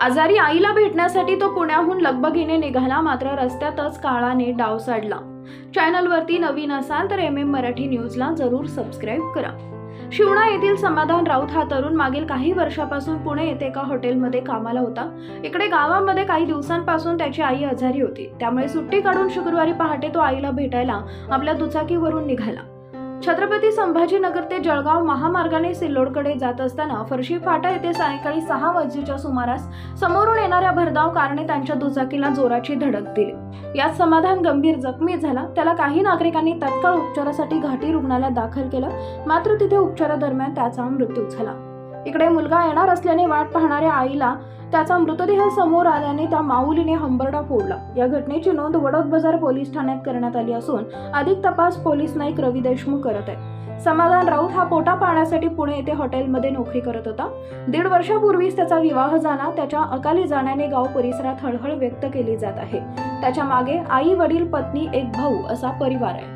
आजारी आईला भेटण्यासाठी तो पुण्याहून लगबगीने निघाला मात्र रस्त्यातच काळाने डाव साडला. चॅनलवरती नवीन असाल तर एम एम मराठी न्यूजला जरूर सबस्क्राईब करा. शिवणा येथील समाधान राऊत हा तरुण मागील काही वर्षापासून पुणे येथे एका हॉटेलमध्ये कामाला होता. इकडे गावामध्ये काही दिवसांपासून त्याची आई आजारी होती. त्यामुळे सुट्टी काढून शुक्रवारी पहाटे तो आईला भेटायला आपल्या दुचाकीवरून निघाला. छत्रपती संभाजीनगर ते जळगाव महामार्गाने सिल्लोडकडे जात असताना फरशी फाटा येथे सायंकाळी सहा वाजेच्या सुमारास समोरून येणाऱ्या भरधाव कारने त्यांच्या दुचाकीला जोराची धडक दिली. यात समाधान गंभीर जखमी झाला. त्याला काही नागरिकांनी तत्काळ उपचारासाठी घाटी रुग्णालयात दाखल केलं. मात्र तिथे उपचारादरम्यान त्याचा मृत्यू झाला. इकडे मुलगा येणार असल्याने वाट पाहणाऱ्या आईला त्याचा मृतदेह समोर आल्याने त्या माऊलीने हंबरडा फोडला. या घटनेची नोंद वडोद बाजार पोलीस ठाण्यात करण्यात आली असून अधिक तपास पोलीस नाईक रवी देशमुख करत आहे समाधान राऊत हा पोटा पाण्यासाठी पुणे येथे हॉटेलमध्ये नोकरी करत होता. दीड वर्षापूर्वीच त्याचा विवाह झाला. त्याच्या अकाली जाण्याने गाव परिसरात हळहळ व्यक्त केली जात आहे. त्याच्यामागे आई वडील पत्नी एक भाऊ असा परिवार आहे.